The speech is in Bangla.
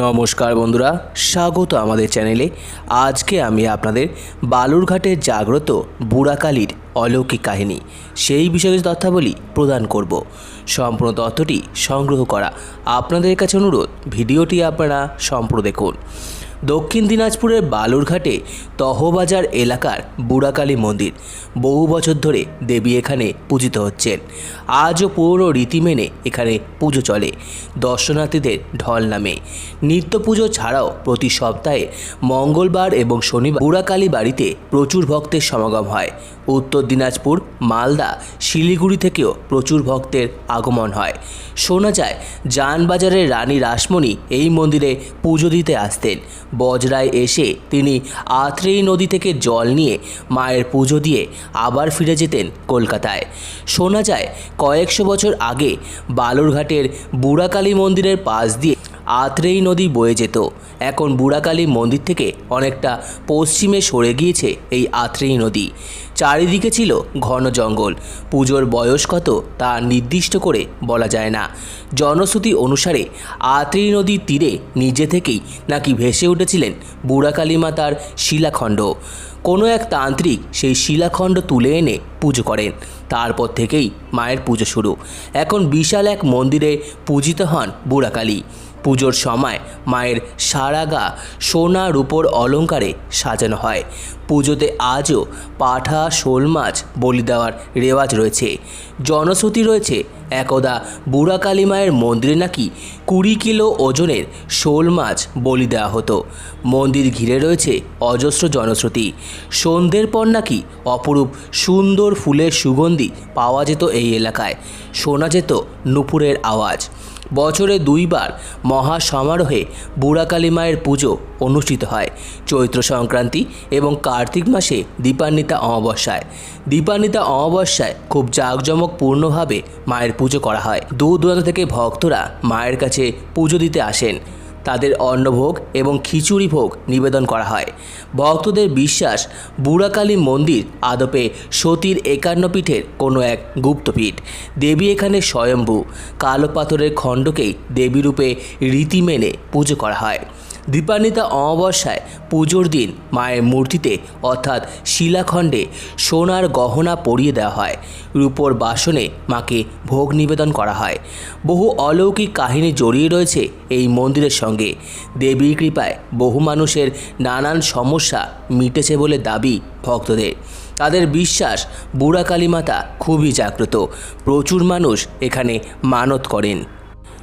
নমস্কার বন্ধুরা, স্বাগত আমাদের চ্যানেলে। আজকে আমি আপনাদের বালুরঘাটের জাগ্রত বুড়াকালীর অলৌকিক কাহিনী, সেই বিষয়ে কিছু তথ্যাবলী প্রদান করব। সম্পূর্ণ তথ্যটি সংগ্রহ করা আপনাদের কাছে অনুরোধ, ভিডিওটি আপনারা সম্পূর্ণ দেখুন। দক্ষিণ দিনাজপুরের বালুরঘাটে তহবাজার এলাকার বুড়াকালী মন্দির। বহু বছর ধরে দেবী এখানে পূজিত হচ্ছেন। আজও পুরনো রীতি মেনে এখানে পুজো চলে। দর্শনার্থীদের ঢল নামে। নিত্য পুজো ছাড়াও প্রতি সপ্তাহে মঙ্গলবার এবং শনিবার বুড়াকালী বাড়িতে প্রচুর ভক্তের সমাগম হয়। উত্তর দিনাজপুর, মালদা, শিলিগুড়ি থেকেও প্রচুর ভক্তের আগমন হয়। শোনা যায়, যানবাজারের রানী রাসমণি এই মন্দিরে পুজো দিতে আসতেন। বজরায় এসে তিনি আত্রেয়ী নদী থেকে জল নিয়ে মায়ের পুজো দিয়ে আবার ফিরে যেতেন কলকাতায়। শোনা যায়, কয়েকশো বছর আগে বালুরঘাটের বুড়াকালী মন্দিরের পাশ দিয়ে আত্রেয়ী নদী বয়ে যেত। এখন বুড়াকালী মন্দির থেকে অনেকটা পশ্চিমে সরে গিয়েছে এই আত্রেয়ী নদী। চারিদিকে ছিল ঘন জঙ্গল। পুজোর বয়স কত তা নির্দিষ্ট করে বলা যায় না। জনশ্রুতি অনুসারে আত্রেয়ী নদীর তীরে নিজে থেকেই নাকি ভেসে উঠেছিলেন বুড়াকালী মাতার শিলাখণ্ড। কোনো এক তান্ত্রিক সেই শিলাখণ্ড তুলে এনে পুজো করেন। তারপর থেকেই মায়ের পুজো শুরু। এখন বিশাল এক মন্দিরে পূজিত হন বুড়াকালী। পুজোর সময় মায়ের সারা গা সোনা রূপোর অলঙ্কারে সাজানো হয়। পুজোতে আজও পাঠা, শোল মাছ, বলি দেওয়ার রেওয়াজ রয়েছে। জনশ্রুতি রয়েছে, একদা বুড়া কালী মায়ের মন্দিরে নাকি কুড়ি কিলো ওজনের শোল মাছ বলি দেওয়া হতো। মন্দির ঘিরে রয়েছে অজস্র জনশ্রুতি। সন্ধ্যের পর নাকি অপরূপ সুন্দর ফুলের সুগন্ধি পাওয়া যেত এই এলাকায়। শোনা যেত নুপুরের আওয়াজ। বছরে দুইবার মহা সমারোহে বুড়াকালী মায়ের পুজো অনুষ্ঠিত হয়। চৈত্র সংক্রান্তি এবং কার্তিক মাসে দীপান্বিতা অমাবস্যায়। দীপান্বিতা অমাবস্যায় খুব জাঁকজমকপূর্ণভাবে মায়ের পুজো করা হয়। দূর দূরান্ত থেকে ভক্তরা মায়ের কাছে পুজো দিতে আসেন। তাদের অন্নভোগ এবং খিচুড়ি ভোগ নিবেদন করা হয়। ভক্তদের বিশ্বাস বুড়াকালী মন্দির আদপে সতীর একান্ন পীঠের কোনো এক গুপ্তপীঠ। দেবী এখানে স্বয়ম্ভু। কালো পাথরের খণ্ডকেই দেবীরূপে রীতি মেনে পুজো করা হয়। দীপান্বিতা অমাবস্যায় পুজোর দিন মায়ের মূর্তিতে, অর্থাৎ শিলাখণ্ডে সোনার গহনা পরিয়ে দেওয়া হয়। রূপোর বাসনে মাকে ভোগ নিবেদন করা হয়। বহু অলৌকিক কাহিনী জড়িয়ে রয়েছে এই মন্দিরের সঙ্গে। দেবীর কৃপায় বহু মানুষের নানান সমস্যা মিটেছে বলে দাবি ভক্তদের। তাদের বিশ্বাস বুড়া কালী মাতা খুবই জাগ্রত। প্রচুর মানুষ এখানে মানত করেন।